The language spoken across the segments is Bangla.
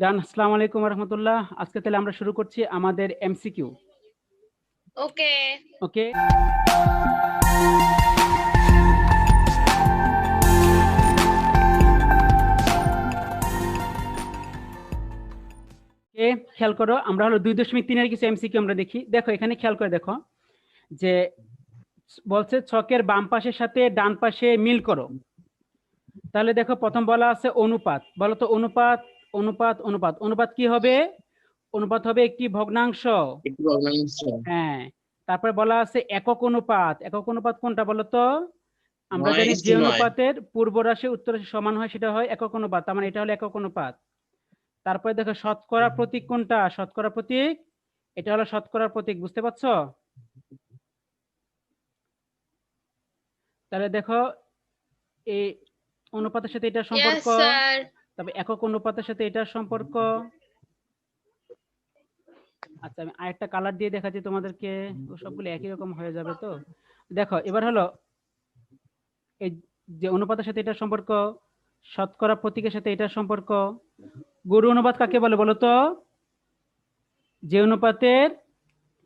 ডান আসসালামু আলাইকুম রহমতুল্লাহ আজকে তাহলে আমরা শুরু করছি আমাদের এমসিকিউ। ওকে। ওকে? এ খেয়াল করো আমরা হলো দুই দশমিক তিনের কিছু এমসিকিউ আমরা দেখি। দেখো এখানে খেয়াল করে দেখো যে বলছে ছকের বাম পাশের সাথে ডান পাশে মিল করো। তাহলে দেখো প্রথম বলা আছে অনুপাত। বলো তো অনুপাত অনুপাত অনুপাত। অনুপাত কি হবে? অনুপাত হবে একটি ভগ্নাংশ। হ্যাঁ। তারপরে বলা আছে একক অনুপাত। একক অনুপাত কোনটা বলো তো আমরা জানি যে অনুপাতের পূর্ব রাশি উত্তর রাশি সমান হয় সেটা হয় একক অনুপাত। তার মানে এটা হলো একক অনুপাত। তারপরে দেখো শতকরা প্রতীক কোনটা? শতকরা প্রতীক? এটা হলো শতকরা প্রতীক বুঝতে পারছ? তাহলে দেখো এই অনুপাতের সাথে এটা সম্পর্ক। তবে একক অনুপাতের সাথে এটার সম্পর্ক? আচ্ছা আমি আরেকটা কালার দিয়ে দেখাচ্ছি তোমাদেরকে। সবগুলো একই রকম হয়ে যাবে তো? দেখো এবার হলো এই যে অনুপাতের সাথে এটার সম্পর্ক শতকরা প্রতীকের সাথে এটার সম্পর্ক গরু অনুপাত কাকে বলে বলো তো? যে অনুপাতের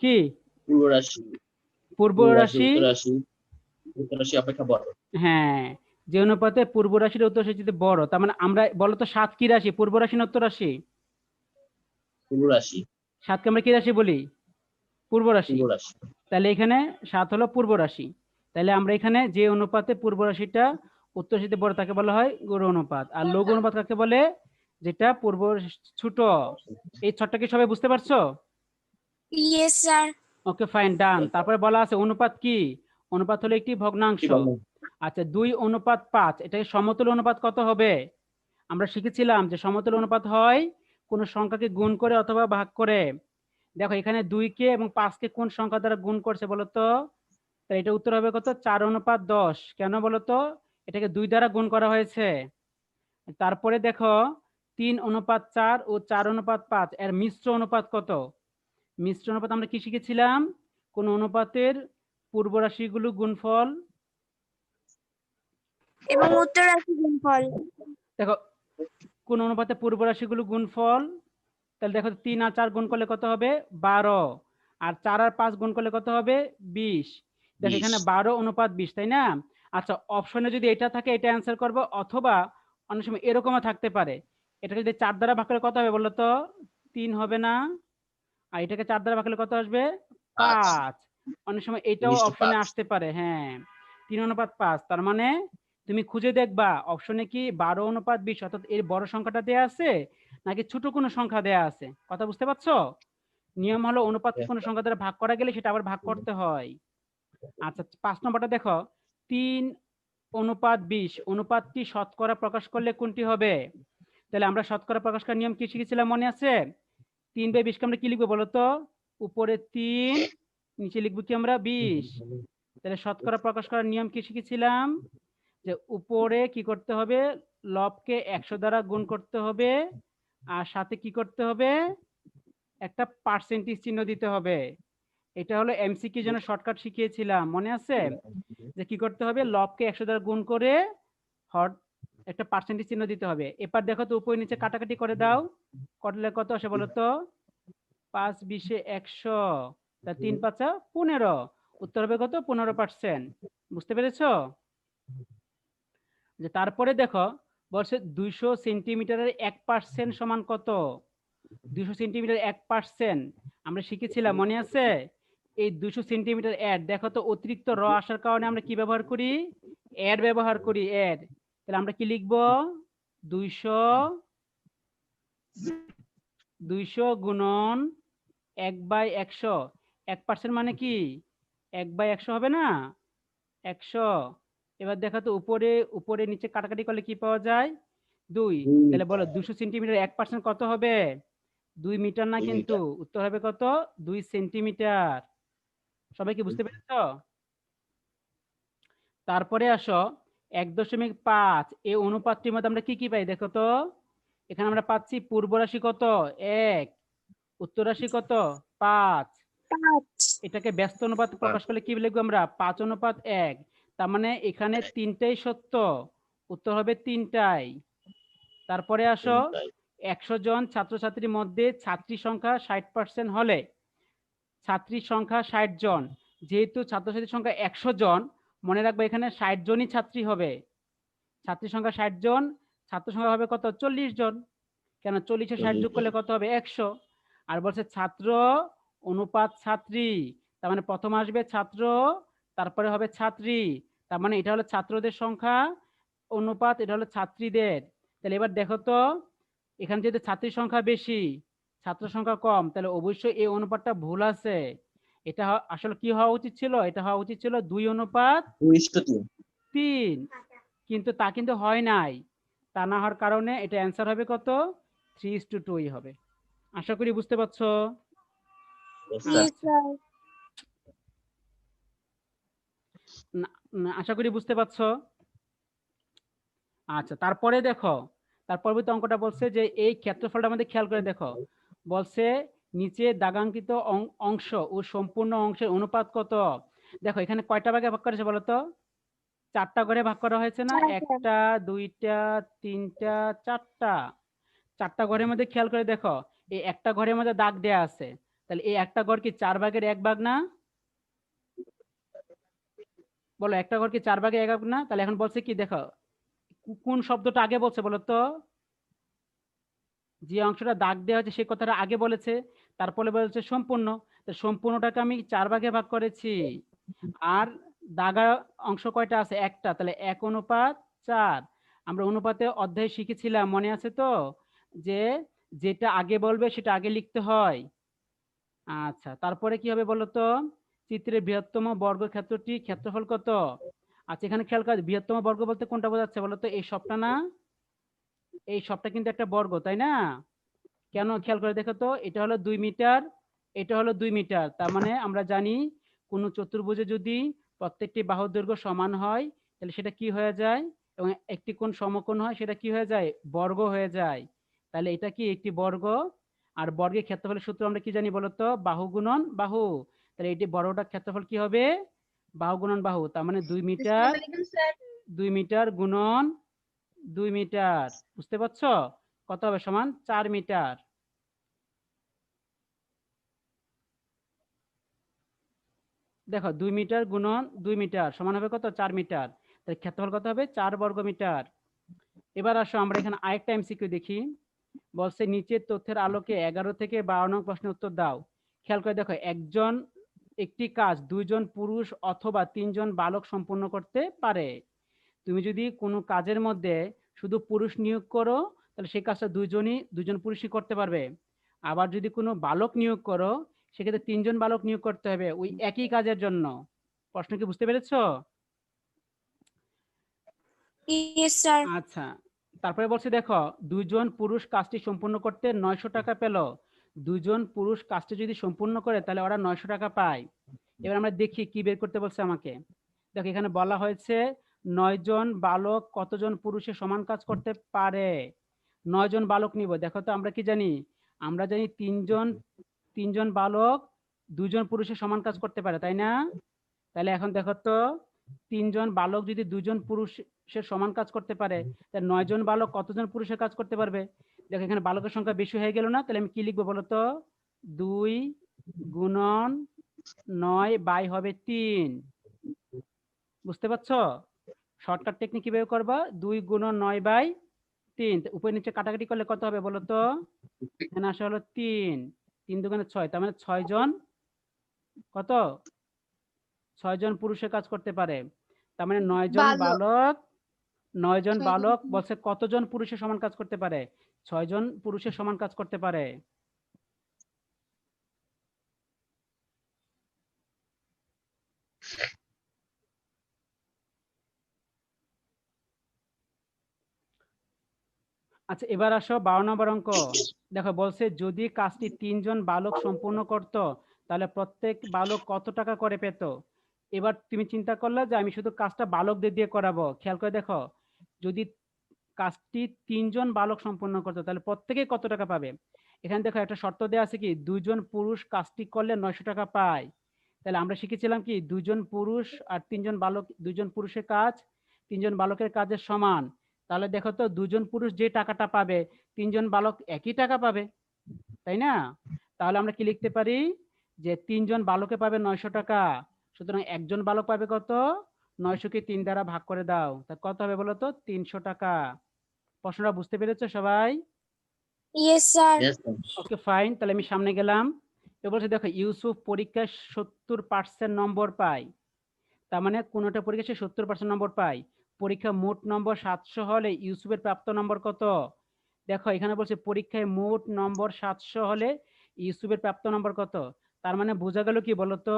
কি? পূর্ব রাশি। পূর্ব রাশি অপেক্ষা বড়। হ্যাঁ যে অনুপাতে পূর্ব রাশির উত্তর রাশি যদি বড় তার মানে আমরা বলো তো সাত কি রাশি? পূর্ব রাশি না উত্তর রাশি? পূর্ব রাশি। সাতকে আমরা কি রাশি বলি? পূর্ব রাশি। পূর্ব রাশি। তাহলে এখানে সাত হলো পূর্ব রাশি। তাহলে আমরা এখানে যে অনুপাতে পূর্ব রাশিটা উত্তর রাশিতে বড় তাকে বলা হয় গৌর অনুপাত। আর লঘু অনুপাত কাকে বলে? যেটা পূর্ব ছোট। এই ছটটা কি সবাই বুঝতে পারছ? Yes sir okay fine done তারপরে বলা আছে অনুপাত কি? অনুপাত হলো একটি ভগ্নাংশ? আচ্ছা দুই অনুপাত পাঁচ, এটাকে সমতুল অনুপাত কত হবে? আমরা শিখেছিলাম যে সমতুল অনুপাত হয় কোন সংখ্যাকে গুণ করে অথবা ভাগ করে। দেখো, এখানে দুইকে এবং পাঁচকে কোন সংখ্যা দ্বারা গুণ করছে বলতো? তাহলে এটা উত্তর হবে কত? চার অনুপাত দশ। কেন বলতো? এটাকে দুই দ্বারা গুণ করা হয়েছে। তারপরে দেখো, তিন অনুপাত চার ও চার অনুপাত পাঁচ, এর মিশ্র অনুপাত কত? মিশ্র অনুপাত আমরা কি শিখেছিলাম? কোন অনুপাতের পূর্বরাশিগুলো গুণফল এবং উত্তর রাশি গুণফল। দেখো কোন অনুপাতে পূর্ব রাশিগুলো গুণফল তাহলে দেখো তিন আর চার গুণ করলে কত হবে? বারো। আর চার আর পাঁচ গুণ করলে কত হবে? বিশ। দেখো এখানে বারো অনুপাত বিশ তাই না? আচ্ছা অপশনে যদি এটা থাকে এটা অ্যান্সার করব অথবা অনেক সময় এরকমও থাকতে পারে। এটাকে যদি চার দ্বারা ভাগ করলে কত হবে বলো তো? তিন হবে না। আর এটাকে চার দ্বারা ভাগ করলে কত আসবে? পাঁচ। অনেক সময় এটাও অপশনে আসতে পারে হ্যাঁ। তিন অনুপাত পাঁচ তার মানে তুমি খুঁজে দেখবা অপশনে কি বারো অনুপাত বিশ অর্থাৎ এর বড় সংখ্যাটা দেয়া আছে নাকি ছোট কোনো সংখ্যা দেয়া আছে? কথা বুঝতে পারছ? নিয়ম হলো অনুপাত। কোনো সংখ্যা দ্বারা ভাগ করা গেলে সেটা আবার ভাগ করতে হয়। আচ্ছা পাঁচ নম্বরটা দেখো। তিন অনুপাত বিশ অনুপাতটি শতকরা প্রকাশ করলে কোনটি হবে? তাহলে আমরা শতকরা প্রকাশ করার নিয়ম কি শিখেছিলাম মনে আছে? তিন বাই বিশকে আমরা কি লিখব বলো তো উপরে তিন নিচে লিখব কি আমরা বিশ। তাহলে শতকরা প্রকাশ করার নিয়ম কি শিখেছিলাম? যে উপরে কি করতে হবে? লবকে একশো দ্বারা গুণ করতে হবে। আর সাথে কি করতে হবে? একটা পার্সেন্টেজ চিহ্ন দিতে হবে। এটা হলো এমসিকিউ জন্য শর্টকাট শিখিয়েছিলাম। মনে আছে? যে কি করতে হবে? লবকে একশো দ্বারা গুণ করে হট একটা পার্সেন্টেজ চিহ্ন দিতে হবে। এবার দেখো তো উপরে নিচে কাটাকাটি করে দাও। করলে কত আসে বলো তো? পাঁচ বিশে একশো। তা তিন পাঁচা পনেরো। উত্তর হবে কত? পনেরো পার্সেন্ট বুঝতে পেরেছ? যে তারপরে দেখো, বলছে দুইশো সেন্টিমিটারের এক পার্সেন্ট সমান কত? দুইশো সেন্টিমিটার এক পার্সেন্ট। আমরা শিখেছিলাম, মনে আছে? এই দুইশো সেন্টিমিটার অ্যাড দেখো তো অতিরিক্ত র আসার কারণে আমরা কি ব্যবহার করি? অ্যাড ব্যবহার করি অ্যাড তাহলে আমরা কি লিখব? দুইশো দুইশো গুণন এক বাই একশো। এক পার্সেন্ট মানে কি? এক বাই একশো হবে না? একশো। এবার দেখা তো উপরে উপরে নিচে কাটাকাটি করলে কি পাওয়া যায়? দুই। তাহলে বলো দুশো সেন্টিমিটার এক পার্সেন্ট কত হবে? দুই মিটার না কিন্তু উত্তর হবে কত? দুই সেন্টিমিটার। সবাই কি বুঝতে পেরেছ? তারপরে আসো এক দশমিক পাঁচ। এই অনুপাতটির মধ্যে আমরা কি কি পাই দেখো তো? এখানে আমরা পাচ্ছি পূর্ব রাশি কত? এক। উত্তর রাশি কত? পাঁচ। পাঁচ। এটাকে ব্যস্ত অনুপাত প্রকাশ করলে কি লিখব আমরা? পাঁচ অনুপাত এক। তার মানে এখানে তিনটাই সত্য। উত্তর হবে তিনটাই। তারপরে আসো একশো জন ছাত্রছাত্রীর মধ্যে ছাত্রী সংখ্যা ষাট পার্সেন্ট হলে ছাত্রীর সংখ্যা ষাট জন যেহেতু ছাত্রছাত্রীর সংখ্যা একশো জন মনে রাখবে এখানে ষাট জনই ছাত্রী হবে। ছাত্রীর সংখ্যা ষাট জন ছাত্র সংখ্যা হবে কত? চল্লিশ জন। কেন? চল্লিশে ষাট যোগ করলে কত হবে? একশো। আর বলছে ছাত্র অনুপাত ছাত্রী তার মানে প্রথম আসবে ছাত্র তারপরে হবে ছাত্রী। তার মানে এটা হলো ছাত্রদের সংখ্যা অনুপাত এটা হলো ছাত্রীদের। তাহলে এবার দেখো তো এখানে যেহেতু ছাত্রীর সংখ্যা বেশি ছাত্র সংখ্যা কম তাহলে অবশ্যই এই অনুপাতটা ভুল আছে। এটা আসলে কি হওয়া উচিত ছিল? এটা হওয়া উচিত ছিল দুই অনুপাত তিন। কিন্তু তা কিন্তু হয় নাই। তা না হওয়ার কারণে এটা অ্যান্সার হবে কত? থ্রি ইস টু টুই হবে। আশা করি বুঝতে পারছ? আশা করি বুঝতে পারছ? আচ্ছা তারপরে দেখো তার পরবর্তী অঙ্কটা বলছে যে এই ক্ষেত্রফলটা আমাদের খেয়াল করে দেখো। বলছে নিচে দাগাঙ্কিত অংশ ও সম্পূর্ণ অংশের অনুপাত কত? দেখো এখানে কয়টা ভাগে ভাগ করেছে বলো তো? চারটা ঘরে ভাগ করা হয়েছে না? একটা দুইটা তিনটা চারটা। চারটা ঘরের মধ্যে খেয়াল করে দেখো এই একটা ঘরের মধ্যে দাগ দেয়া আছে। তাহলে এই একটা ঘর কি চার ভাগের এক ভাগ না? বলো, একটা ঘর কি চার ভাগে এক না? তাহলে এখন বলছে কি, দেখো কোন শব্দটা আগে বলছে বলো তো? যে অংশটা দাগ দেওয়া হয়েছে সেই কথাটা আগে বলেছে, তারপরে বলেছে সম্পূর্ণ। সম্পূর্ণটাকে আমি চার ভাগে ভাগ করেছি। আর দাগা অংশ কয়টা আছে? একটা। তাহলে এক অনুপাত চার। আমরা অনুপাতে অধ্যায় শিখেছিলাম, মনে আছে তো? যে যেটা আগে বলবে সেটা আগে লিখতে হয়। আচ্ছা তারপরে কি হবে বলো তো? চিত্রের বৃহত্তম বর্গক্ষেত্রটি ক্ষেত্রফল কত? আচ্ছা এখানে খেয়াল করে, বৃহত্তম বর্গ বলতে কোনটা বোঝাচ্ছে বলতো এই সবটা না? এই সবটা কিন্তু একটা বর্গ, তাই না? কেন? খেয়াল করে দেখো তো, এটা হলো দুই মিটার, এটা হলো দুই মিটার। তার মানে আমরা জানি কোনো চতুর্ভুজে যদি প্রত্যেকটি বাহুর দৈর্ঘ্য সমান হয়, তাহলে সেটা কি হয়ে যায়? এবং একটি কোণ সমকোণ হয়, সেটা কি হয়ে যায়? বর্গ হয়ে যায়। তাহলে এটা কি একটি বর্গ? আর বর্গের ক্ষেত্রফলের সূত্র আমরা কি জানি বলতো বাহু গুণন বাহু। তাহলে এটি বড়টা ক্ষেত্রফল কি হবে? বাহু গুণন বাহু তার মানে দুই মিটার দুই মিটার গুণন দুই মিটার বুঝতে পারছ? কত হবে সমান? চার মিটার। দেখো দুই মিটার গুণন দুই মিটার সমান হবে কত? চার মিটার। তাহলে ক্ষেত্রফল কত হবে? চার বর্গ মিটার। এবার আসো আমরা এখানে আরেকটা এমসিকিউ দেখি। বলছে নিচের তথ্যের আলোকে এগারো থেকে বারো নং প্রশ্নের উত্তর দাও। খেয়াল করে দেখো একজন একটি কাজ দুইজন পুরুষ অথবা তিনজন বালক সম্পূর্ণ করতে পারে। তুমি যদি কোনো কাজের মধ্যে শুধু পুরুষ নিয়োগ করো তাহলে সেই কাজটা দুইজনই দুজন পুরুষই করতে পারবে। আবার যদি কোনো বালক নিয়োগ করো সেক্ষেত্রে তিনজন বালক নিয়োগ করতে হবে ওই একই কাজের জন্য। প্রশ্ন কি বুঝতে পেরেছ. আচ্ছা তারপরে বলছে দেখো দুজন পুরুষ কাজটি সম্পূর্ণ করতে নয়শো টাকা পেল। দুজন পুরুষ কাজটি যদি সম্পূর্ণ করে, তাহলে ওরা নয়শো টাকা পায়। এবার আমরা দেখি কি বের করতে বলছে আমাকে। দেখো, এখানে বলা হয়েছে নয়জন বালক কতজন পুরুষের সমান কাজ করতে পারে? নয়জন বালক নিব। দেখো তো, আমরা কি জানি? আমরা জানি তিনজন তিনজন বালক দুজন পুরুষের সমান কাজ করতে পারে, তাই না? তাহলে এখন দেখো তো, তিনজন বালক যদি দুজন পুরুষের সমান কাজ করতে পারে, তাহলে নয়জন বালক কতজন পুরুষের কাজ করতে পারবে? দেখো এখানে বালকের সংখ্যা বেশি হয়ে গেল না তাহলে আমি কি লিখব বলো তো দুই গুণন নয় বাই হবে তিন। বুঝতে পারছ? শর্টকাট টেকনিক কীভাবে করবা? দুই গুণন নয় বাই তিন। উপরে নিচে কাটাকাটি করলে কত হবে বলো তো এখানে আসা হলো তিন। তিন দুগুণে ছয় তার মানে ছয় জন কত? ছয় জন পুরুষের কাজ করতে পারে। তার মানে নয় জন। বালক। নয় জন বালক বলছে কতজন পুরুষের সমান কাজ করতে পারে? ছয় জন পুরুষের সমান কাজ করতে পারে। আচ্ছা এবার আসো বারো নম্বর অঙ্ক। দেখো, বলছে যদি কাজটি তিনজন বালক সম্পূর্ণ করত, তাহলে প্রত্যেক বালক কত টাকা করে পেত? এবার তুমি চিন্তা করলে যে আমি শুধু কাজটা বালকদের দিয়ে করাবো। খেয়াল করে দেখো, যদি কাজটি তিনজন বালক সম্পূর্ণ করতো। তাহলে প্রত্যেকে কত টাকা পাবে? এখানে দেখো একটা শর্ত দেওয়া আছে কি? দুজন পুরুষ কাজটি করলে নয়শো টাকা পায়। তাহলে আমরা শিখেছিলাম কি? দুজন পুরুষ আর তিনজন বালক দুজন পুরুষের কাজ, তিনজন বালকের কাজের সমান। তাহলে দেখো তো দুজন পুরুষ যে টাকাটা পাবে, তিনজন বালক একই টাকা পাবে, তাই না? তাহলে আমরা কি লিখতে পারি? যে তিনজন বালকে পাবে নয়শো টাকা। সুতরাং একজন বালক পাবে কত? নয়শোকে তিন দ্বারা ভাগ করে দাও। তা কত হবে বলো তো? তিনশো টাকা। প্রশ্নটা বুঝতে পেরেছ সবাই. Yes, sir. ওকে ফাইন তাহলে আমি সামনে গেলাম। এবার বলছে দেখো ইউসুফ পরীক্ষায় সত্তর পার্সেন্ট নম্বর পায়। তার মানে কোনোটা পরীক্ষায় সে সত্তর পার্সেন্ট নম্বর পায়। পরীক্ষা মোট নম্বর সাতশো হলে ইউসুফের প্রাপ্ত নম্বর কত? দেখো এখানে বলছে পরীক্ষায় মোট নম্বর সাতশো হলে ইউসুফের প্রাপ্ত নম্বর কত? তার মানে বোঝা গেল কি বলতো?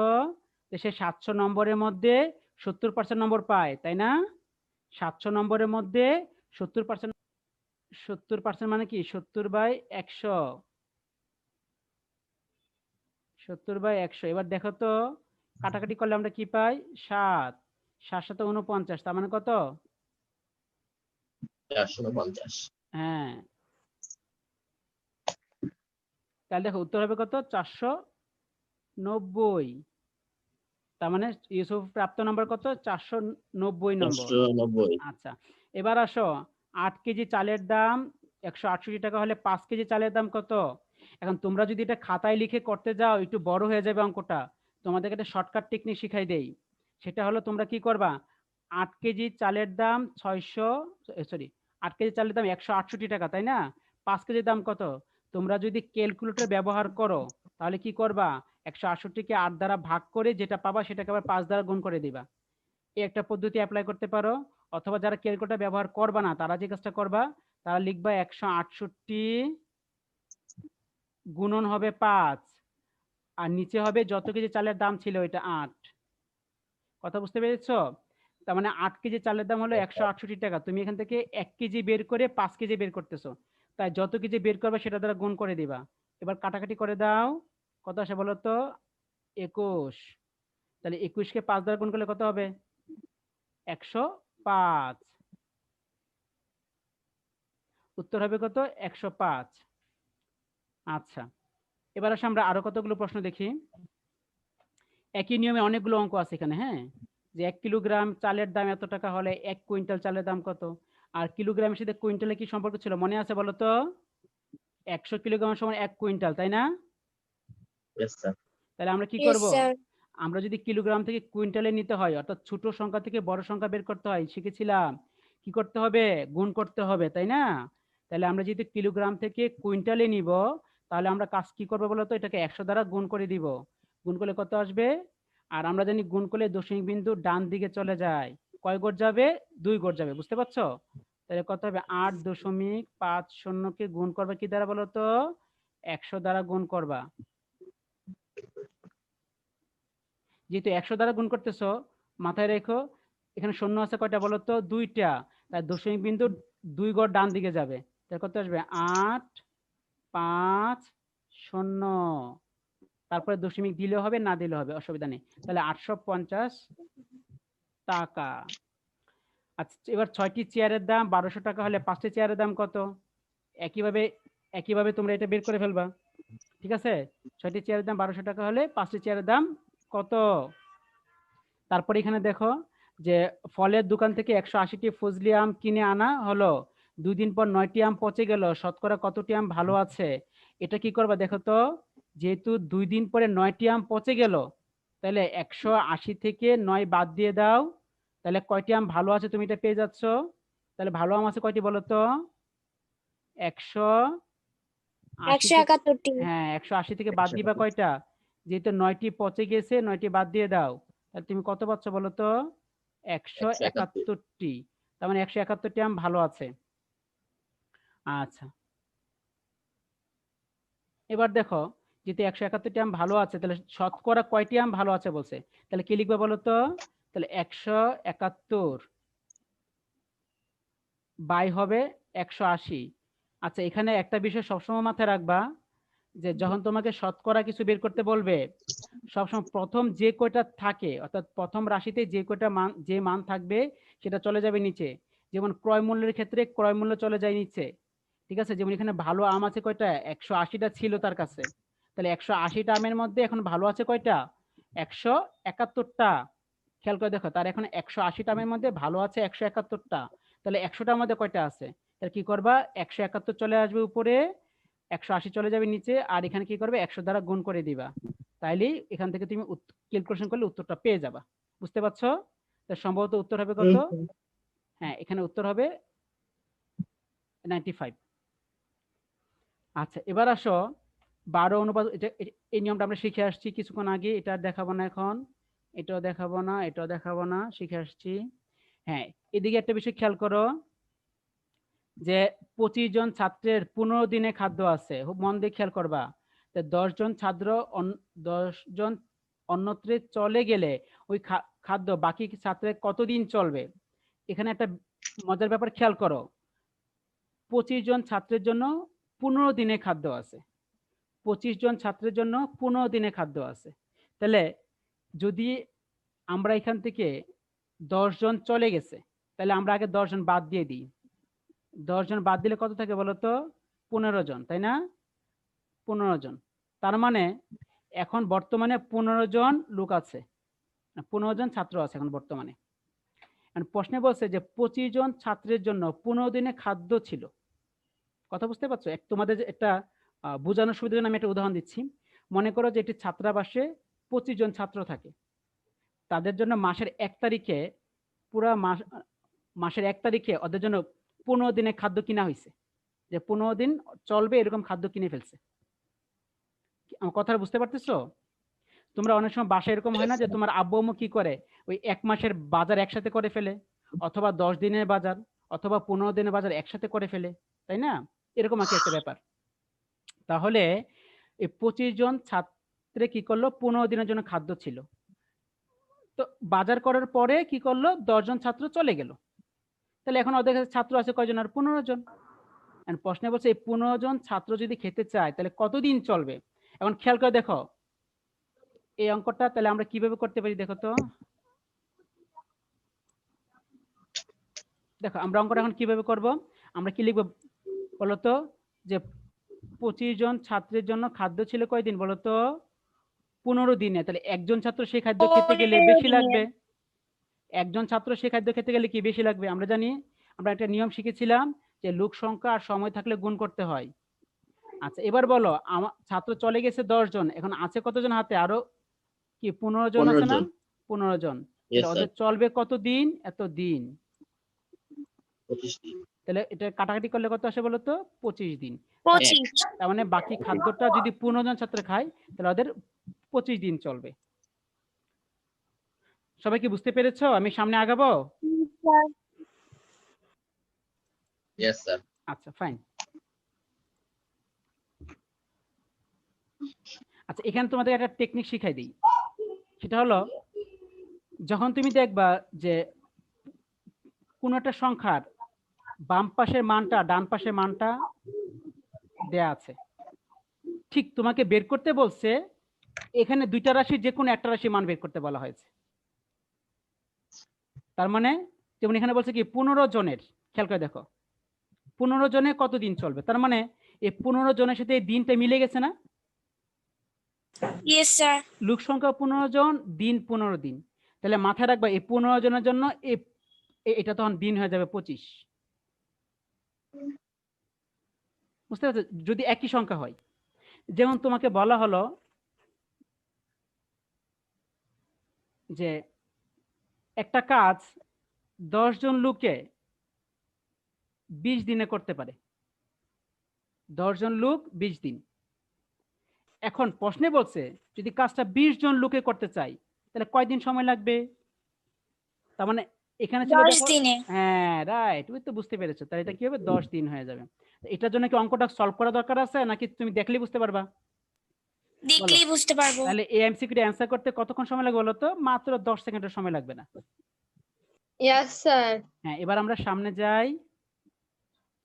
যে সে সাতশো নম্বরের মধ্যে সত্তর পার্সেন্ট নম্বর পায় তাই না? সাতশো নম্বরের মধ্যে সত্তর পার্সেন্ট সত্তর পার্সেন্ট মানে কি? সত্তর বাই একশো। সত্তর বাই একশো। এবার দেখো তো কাটাকাটি করলে আমরা কি পাই? সাত। সাত সাথে উনপঞ্চাশ তার মানে কত? হ্যাঁ। তাহলে দেখো উত্তর হবে কত? চারশো নব্বই। তার মানে ইউসুফ প্রাপ্ত নম্বর কত? চারশো নব্বই নম্বর আচ্ছা। এবার আসো। আট কেজি চালের দাম, একশো আটষট্টি টাকা হলে পাঁচ কেজি চালের দাম কত? এখন তোমরা যদি এটা খাতায় লিখে করতে যাও, একটু বড় হয়ে যাবে অঙ্কটা। তোমাদেরকে একটা শর্টকাট টেকনিক শিখাই দেই। সেটা হলো তোমরা কি করবা? আট কেজি চালের দাম ছয়শো সরি আট কেজি চালের দাম একশো আটষট্টি টাকা, তাই না? পাঁচ কেজির দাম কত? তোমরা যদি ক্যালকুলেটর ব্যবহার করো, তাহলে কি করবা? একশো আটষট্টিকে আট দ্বারা ভাগ করে যেটা পাবা, সেটাকে আবার পাঁচ দ্বারা গুণ করে দিবা। এই একটা পদ্ধতি অ্যাপ্লাই করতে পারো। অথবা যারা ক্যালকুলেটর ব্যবহার করবা না তারা যে কাজটা করবা তারা লিখবা একশো আটষট্টি গুণন হবে পাঁচ আর নিচে হবে যত কেজি চালের দাম ছিল ওইটা আট। কথা বুঝতে পেরেছ? তার মানে আট কেজি চালের দাম হলো একশো আটষট্টি টাকা। তুমি এখান থেকে এক কেজি বের করে পাঁচ কেজি বের করতেছো। তাই যত কেজি বের করবে সেটা দ্বারা গুণ করে দিবা। এবার কাটাকাটি করে দাও। কত আসে বলো তো? একুশ। তাহলে একুশকে পাঁচ দ্বারা গুণ করলে কত হবে? একশো পাঁচ। উত্তর হবে কত? একশো পাঁচ। আচ্ছা এবার আসে আমরা আরও কতগুলো প্রশ্ন দেখি। একই নিয়মে অনেকগুলো অঙ্ক আছে এখানে হ্যাঁ? যে এক কিলোগ্রাম চালের দাম এত টাকা হলে এক কুইন্টাল চালের দাম কত? আর কিলোগ্রামের সাথে কুইন্টালে কি সম্পর্ক ছিল? মনে আছে বলো তো? একশো কিলোগ্রাম সমান এক কুইন্টাল তাই না? তাহলে আমরা কি করব. আমরা যদি কিলোগ্রাম থেকে কুইন্টালে নিতে হয়, অর্থাৎ ছোট সংখ্যা থেকে বড় সংখ্যা বের করতে হয়, শিখেছিলাম। কি করতে হবে? গুণ করতে হবে, তাই না? তাহলে আমরা যদি কিলোগ্রাম থেকে কুইন্টালে নিব, তাহলে আমরা কাজ কি করব বলতো এটাকে একশো দ্বারা গুণ করে দিব। গুণ করলে কত আসবে? আর আমরা জানি গুণ করলে দশমিক বিন্দু ডান দিকে চলে যায়। কয় গড় যাবে? দুই গড় যাবে, বুঝতে পারছ? তাহলে কত হবে? আট দশমিক পাঁচ শূন্যকে গুণ করবা কি দ্বারা বলো তো? একশো দ্বারা গুণ করবা। যেহেতু একশো দ্বারা গুণ করতেছো, মাথায় রেখো, এখানে শূন্য আছে কয়টা বলো তো? দুইটা। তাই দশমিক বিন্দু দুই গড় ডান দিকে যাবে। তাহলে কত আসবে? আট, পাঁচ, শূন্য। তারপরে দশমিক দিলেও হবে, না দিলেও হবে, অসুবিধা নেই। তাহলে আটশো পঞ্চাশ টাকা। আচ্ছা এবার ছয়টি চেয়ারের দাম, বারোশো টাকা হলে পাঁচটি চেয়ারের দাম কত? একইভাবে একইভাবে তোমরা এটা বের করে ফেলবা। ঠিক আছে? ছয়টি চেয়ারের দাম, বারোশো টাকা হলে পাঁচটি চেয়ারের দাম কত? তারপরে এখানে দেখো যে ফলের দোকান থেকে একশো আশিটি ফজলি আম কিনে আনা হলো। দুই দিন পর নয়টি আম পচে গেল। শতকরা কতটি আম ভালো আছে? এটা কি করবা দেখো তো? যেহেতু দুই দিন পরে নয়টি আম পচে গেল তাহলে একশো আশি থেকে নয় বাদ দিয়ে দাও। তাহলে কয়টি আম ভালো আছে তুমি এটা পেয়ে যাচ্ছ? তাহলে ভালো আম আছে কয়টি বলো তো? একশো হ্যাঁ একশো আশি থেকে বাদ দিবা কয়টা? যেহেতু নয়টি পচে গেছে নয়টি বাদ দিয়ে দাও। তাহলে তুমি কত পাচ্ছ বলো তো? একশো একশো একাত্তর। একাত্তরটি। তার মানে একশো একাত্তরটি আম ভালো আছে। আচ্ছা। এবার দেখো যেহেতু একশো একাত্তরটি আম ভালো আছে তাহলে শতকরা কয়টি আম ভালো আছে বলছে? তাহলে কি লিখবে বলো তো? তাহলে একশো একাত্তর বাই হবে একশো আশি। আচ্ছা এখানে একটা বিষয় সবসময় মাথায় রাখবা। যে যখন তোমাকে শতকরা কিছু বের করতে বলবে, সবসময় প্রথম যে কয়টা থাকে, অর্থাৎ প্রথম রাশিতে যে কয়টা মান, যে মান থাকবে, সেটা চলে যাবে নিচে। যেমন ক্রয় মূল্যের ক্ষেত্রে ক্রয় মূল্য চলে যায় নিচে। ঠিক আছে? যেমন এখানে ভালো আম আছে কয়টা? একশো আশিটা ছিল তার কাছে। তাহলে একশো আশিটা আমের মধ্যে এখন ভালো আছে কয়টা? একশো একাত্তরটা। খেয়াল করে দেখো, তার এখন একশো আশিটা আমের মধ্যে ভালো আছে একশো একাত্তরটা। তাহলে একশোটার মধ্যে কয়টা আছে? তাহলে কি করবা? একশো একাত্তর চলে আসবে উপরে একশো আশি চলে যাবে নিচে আর এখানে কি করবে? একশো দ্বারা গুণ করে দিবা। তাইলেই এখান থেকে তুমি ক্যালকুলেশন করলে উত্তরটা পেয়ে যাবা। বুঝতে পারছ? তা সম্ভবত উত্তর হবে কত? হ্যাঁ এখানে উত্তর হবে নাইনটি ফাইভ আচ্ছা এবার আসো। বারো অনুপাত এটা এই নিয়মটা আমরা শিখে আসছি কিছুক্ষণ আগে। এটা দেখাবো না এখন। এটাও দেখাবো না এটাও দেখাবো না শিখে আসছি। হ্যাঁ এদিকে একটা বিষয় খেয়াল করো। যে পঁচিশ জন ছাত্রের পনেরো দিনে খাদ্য আছে মন দিয়ে খেয়াল করবা। দশ জন ছাত্র দশ জন অন্যত্রে চলে গেলে ওই খাদ্য বাকি ছাত্রের কতদিন চলবে? এখানে একটা মজার ব্যাপার খেয়াল করো। পঁচিশ জন ছাত্রের জন্য পনেরো দিনে খাদ্য আছে। পঁচিশ জন ছাত্রের জন্য পনেরো দিনে খাদ্য আছে। তাহলে যদি আমরা এখান থেকে দশ জন চলে গেছে, তাহলে আমরা আগে দশ জন বাদ দিয়ে দিই। দশ জন বাদ দিলে কত থাকে বলো তো পনেরো জন, তাই না? পনেরো জন। তার মানে এখন বর্তমানে পনেরো জন লোক আছে। পনেরো জন ছাত্র আছে এখন বর্তমানে। প্রশ্নে বলছে যে পঁচিশ জন ছাত্রের জন্য পনেরো দিনে খাদ্য ছিল। কথা বুঝতে পারছ? এক তোমাদের একটা বোঝানোর সুবিধার জন্য আমি একটা উদাহরণ দিচ্ছি। মনে করো যে একটি ছাত্রাবাসে পঁচিশ জন ছাত্র থাকে। তাদের জন্য মাসের এক তারিখে পুরা মাস, মাসের এক তারিখে ওদের জন্য পনেরো দিনে খাদ্য কিনা হয়েছে যে পনেরো দিন চলবে, এরকম খাদ্য কিনে ফেলছে। আমার কথা বুঝতে পারতেছো? তোমরা অনেক সময় বাসায় এরকম হয় না যে তোমার আব্বু আম্মু কি করে? ওই এক মাসের বাজার একসাথে করে ফেলে, অথবা দশ দিনের বাজার, অথবা পনেরো দিনের বাজার একসাথে করে ফেলে, তাই না? এরকম কি একটা ব্যাপার। তাহলে এই পঁচিশ জন ছাত্রে কি করল? পনেরো দিনের জন্য খাদ্য ছিল। তো বাজার করার পরে কি করল? দশজন ছাত্র চলে গেল। তাহলে এখন ওদের কাছে ছাত্র আছে কয়জন আর পনেরো জন? প্রশ্নে বলছে এই পনেরো জন ছাত্র যদি খেতে চায় তাহলে কতদিন চলবে? এখন খেয়াল করে দেখো এই অঙ্কটা তাহলে আমরা কীভাবে করতে পারি দেখো তো? দেখো আমরা অঙ্কটা এখন কীভাবে করব? আমরা কি লিখব বলতো যে পঁচিশ জন ছাত্রের জন্য খাদ্য ছিল কয়দিন বলতো পনেরো দিনে তাহলে একজন ছাত্র সেই খাদ্য খেতে গেলে বেশি লাগবে। একজন ছাত্র সেই খাদ্য খেতে গেলে কি বেশি লাগবে? আমরা জানি আমরা একটা নিয়ম শিখেছিলাম যে লোক সংখ্যা আর সময় থাকলে গুণ করতে হয়। আচ্ছা এবার বলো আমার ছাত্র চলে গেছে দশ জন এখন আছে কতজন হাতে? আরও কি পনেরো জন আছে না? পনেরো জন। ওদের চলবে কত দিন? এত দিন। তাহলে এটা কাটাকাটি করলে কত আসে বলো তো? পঁচিশ দিন। তার মানে বাকি খাদ্যটা যদি পনেরো জন ছাত্র খায় তাহলে ওদের পঁচিশ দিন চলবে। সবাই কি বুঝতে পেরেছ? আমি সামনে আগাবো? ইয়েস স্যার আচ্ছা ফাইন আচ্ছা এখানে তোমাদের একটা টেকনিক শিখাই দিই। সেটা হলো যখন তুমি দেখবা যে কোনো একটা সংখ্যার বাম পাশের মানটা ডান পাশের মানটা দেয়া আছে। ঠিক তোমাকে বের করতে বলছে এখানে দুইটা রাশির যে কোনো একটা রাশি মান বের করতে বলা হয়েছে। তার মানে যেমন এখানে বলছে কি পনেরো জনের খেয়াল করে দেখো পনেরো জনে কতদিন চলবে? তার মানে এই পনেরো জনের সাথে এই দিনটা মিলে গেছে না? লোক সংখ্যা পনেরো জন দিন পনেরো দিন। তাহলে মাথায় রাখবা এই পনেরো জনের জন্য এটা তখন দিন হয়ে যাবে পঁচিশ। বুঝতে পারছ? যদি একই সংখ্যা হয়। যেমন তোমাকে বলা হলো যে একটা কাজ জন লোকে বিশ দিনে করতে পারে। জন লোক বিশ দিন। এখন প্রশ্নে বলছে যদি কাজটা বিশ জন লোকে করতে চাই তাহলে কয়দিন সময় লাগবে? তার মানে এখানে ছিল হ্যাঁ রাইট তুমি তো বুঝতে পেরেছ। তাহলে এটা কি হবে? দশ দিন হয়ে যাবে। এটার জন্য কি অঙ্কটা সলভ করা দরকার আছে? নাকি তুমি দেখলেই বুঝতে পারবা? দেখলেই বুঝতে পারব। তাহলে এই এমসিকিউটা অ্যান্সার করতে কতক্ষণ সময় লাগবে বলো তো? মাত্র দশ সেকেন্ডের সময় লাগবে না। Yes, sir. হ্যাঁ এবার আমরা সামনে যাই।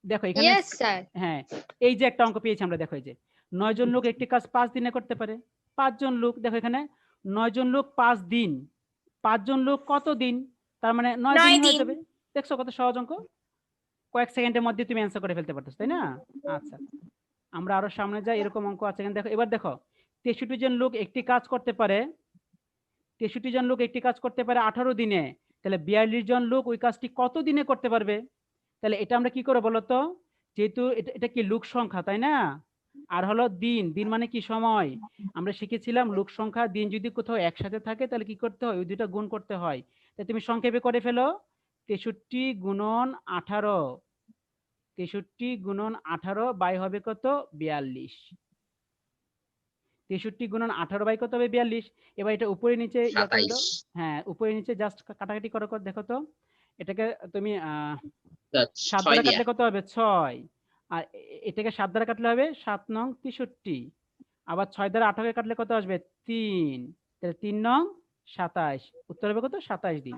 দেখো এখানে Yes, sir. হ্যাঁ এই যে একটা অঙ্ক পেয়েছি আমরা দেখো এই যে। নয় জন লোক একটি কাজ পাঁচ দিনে করতে পারে। পাঁচজন লোক দেখো এখানে নয় জন লোক পাঁচ দিন। পাঁচজন লোক কত দিন? তার মানে নয় নয় দিন হয়ে যাবে। দেখছ কত সহজ অঙ্ক? কয়েক সেকেন্ডের মধ্যে তুমি অ্যান্সার করে ফেলতে পারতেছ তাই না? আচ্ছা। আমরা আরও সামনে যাই এরকম অঙ্ক আছে এখানে। দেখো এবার দেখো তেষট্টি জন লোক একটি কাজ করতে পারে তেষট্টি জন লোক একটি কাজ করতে পারে আঠারো দিনে, তাহলে বিয়াল্লিশ জন লোক ওই কাজটি কত দিনে করতে পারবে? তাহলে এটা আমরা কি করে বলতো? যেহেতু এটা এটা কি লোক সংখ্যা, তাই না? আর হলো দিন দিন মানে কি সময়? আমরা শিখেছিলাম লোক সংখ্যা, দিন যদি কোথাও একসাথে থাকে, তাহলে কি করতে হয়? ওই দুইটা গুণ করতে হয়। তাই তুমি সংক্ষেপে করে ফেলো। তেষট্টি গুণন আঠারো, তেষট্টি গুণন আঠারো বাই হবে কত? বিয়াল্লিশ। তেষট্টি গুণন আঠারো বাই কত হবে বিয়াল্লিশ? এবার এটা উপরে নিচে ইয়া হ্যাঁ উপরে নিচে জাস্ট কাটাকাটি করো কর দেখো তো। এটাকে তুমি আহ সাত দ্বারা কাটলে কত হবে? ছয়। আর এটাকে সাত দ্বারা কাটলে হবে সাত নং তেষট্টি। আবার ছয় দ্বারা আঠারোকে কাটলে কত আসবে? তিন। তাহলে তিন নং সাতাইশ। উত্তর হবে কত? সাতাইশ দিন।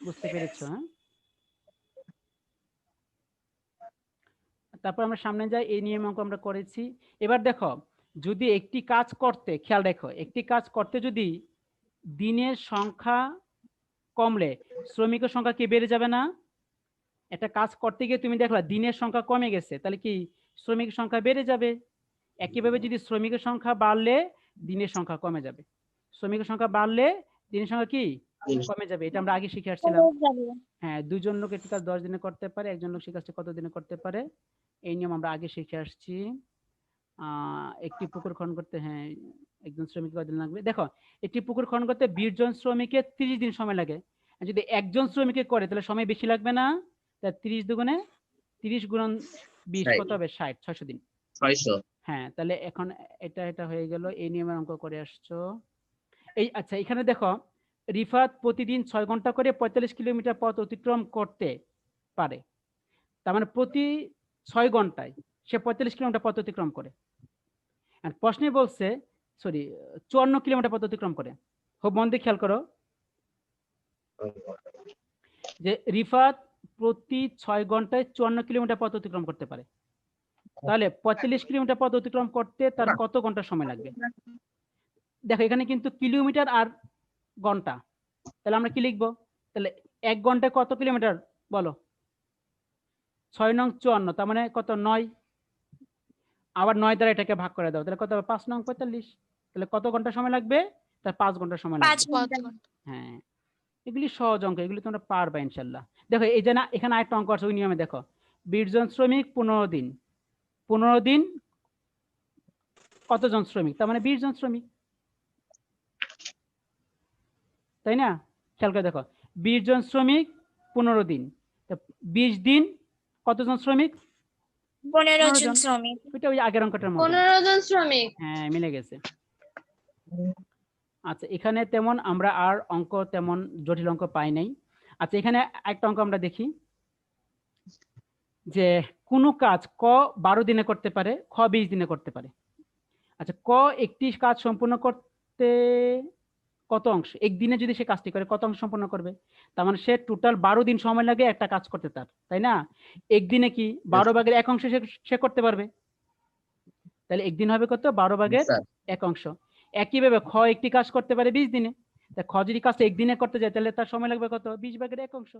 বুঝতে পেরেছ হ্যাঁ? তারপর আমরা সামনে যাই এই নিয়ম অঙ্ক আমরা করেছি। এবার দেখো যদি একটি কাজ করতে খেয়াল রেখো একটি কাজ করতে যদি দিনের সংখ্যা কমলে শ্রমিকের সংখ্যা কি বেড়ে যাবে না? একটা কাজ করতে গিয়ে তুমি দেখলা দিনের সংখ্যা কমে গেছে তাহলে কি শ্রমিকের সংখ্যা বেড়ে যাবে? একইভাবে যদি শ্রমিকের সংখ্যা বাড়লে দিনের সংখ্যা কমে যাবে। শ্রমিকের সংখ্যা বাড়লে দিনের সংখ্যা কি? কমে যাবে এটা আমরা আগে শিখে আসছিলাম। হ্যাঁ দুজন লোক একটি কাজ দশ দিনে করতে পারে একজন লোক সে কাজটা কত দিনে করতে পারে? এই নিয়ম আমরা আগে শিখে আসছি। একটি পুকুর খনন করতে হ্যাঁ একজন শ্রমিক কদিন লাগবে? দেখো একটি পুকুর খনন করতে বিশ জন শ্রমিকের তিরিশ দিন সময় লাগে। যদি একজন শ্রমিকে করে তাহলে সময় বেশি লাগবে না? তা তিরিশ দুগুণে তিরিশ গুণন বিশ কত হবে? ষাট ছয়শো দিন। হ্যাঁ তাহলে এখন এটা এটা হয়ে গেল। এই নিয়মের অঙ্ক করে আসছো। এই আচ্ছা এখানে দেখো রিফাত প্রতিদিন ছয় ঘণ্টা করে পঁয়তাল্লিশ কিলোমিটার পথ অতিক্রম করতে পারে। তার মানে প্রতি ছয় ঘন্টায় সে পঁয়তাল্লিশ কিলোমিটার পথ অতিক্রম করে। আর প্রশ্নে বলছে সরি চুয়ান্ন কিলোমিটার পথ অতিক্রম করে। খুব মন দিয়ে খেয়াল করো। যে রিফাত প্রতি ছয় ঘন্টায় চুয়ান্ন কিলোমিটার পথ অতিক্রম করতে পারে। তাহলে পঁয়তাল্লিশ কিলোমিটার পথ অতিক্রম করতে তার কত ঘণ্টা সময় লাগবে? দেখো, এখানে কিন্তু কিলোমিটার আর ঘণ্টা। তাহলে আমরা কি লিখব? তাহলে এক ঘন্টায় কত কিলোমিটার? বলো। ছয় নং চুয়ান্ন, তার মানে কত? নয়। আবার নয় দ্বারা এটাকে ভাগ করে দাও। তাহলে কত হবে? পাঁচ নং পঁয়তাল্লিশ। তাহলে কত ঘণ্টা সময় লাগবে? তার পাঁচ ঘণ্টা সময় লাগবে। হ্যাঁ। এগুলি সহজ অঙ্ক এগুলি তোমরা পারবা ইনশাল্লাহ। দেখো এই যে না এখানে আরেকটা অঙ্ক আছে ওই নিয়মে দেখো। বিশ জন শ্রমিক পনেরো দিন। পনেরো দিন কতজন শ্রমিক? তার মানে বিশ জন শ্রমিক। তাই না? খেয়াল করে দেখো। বিশ জন শ্রমিক পনেরো দিন। বিশ দিন কতজন শ্রমিক? পনেরো জন। শ্রমিক। ওইটা ওই আগের অঙ্কটার মতো পনেরো জন শ্রমিক। হ্যাঁ মিলে গেছে। আচ্ছা এখানে তেমন আমরা আর অঙ্ক তেমন জটিল অঙ্ক পাই নাই। আচ্ছা এখানে একটা অঙ্ক আমরা দেখি। যে কোনো কাজ ক বারো দিনে করতে পারে খ বিশ দিনে করতে পারে। আচ্ছা ক একটি কাজ সম্পূর্ণ করতে কত অংশ? একদিনে যদি সে কাজটি করে কত অংশ সম্পন্ন করবে? তার মানে সে টোটাল বারো দিন সময় লাগে একটা কাজ করতে তার তাই না? একদিনে কি বারো ভাগের এক অংশ সে করতে পারবে? তাহলে একদিন হবে কত? বারো ভাগের এক অংশ। একইভাবে খ একটি কাজ করতে পারে বিশ দিনে। তা খ যদি কাজটা একদিনে করতে যায় তাহলে তার সময় লাগবে কত? বিশ ভাগের এক অংশ।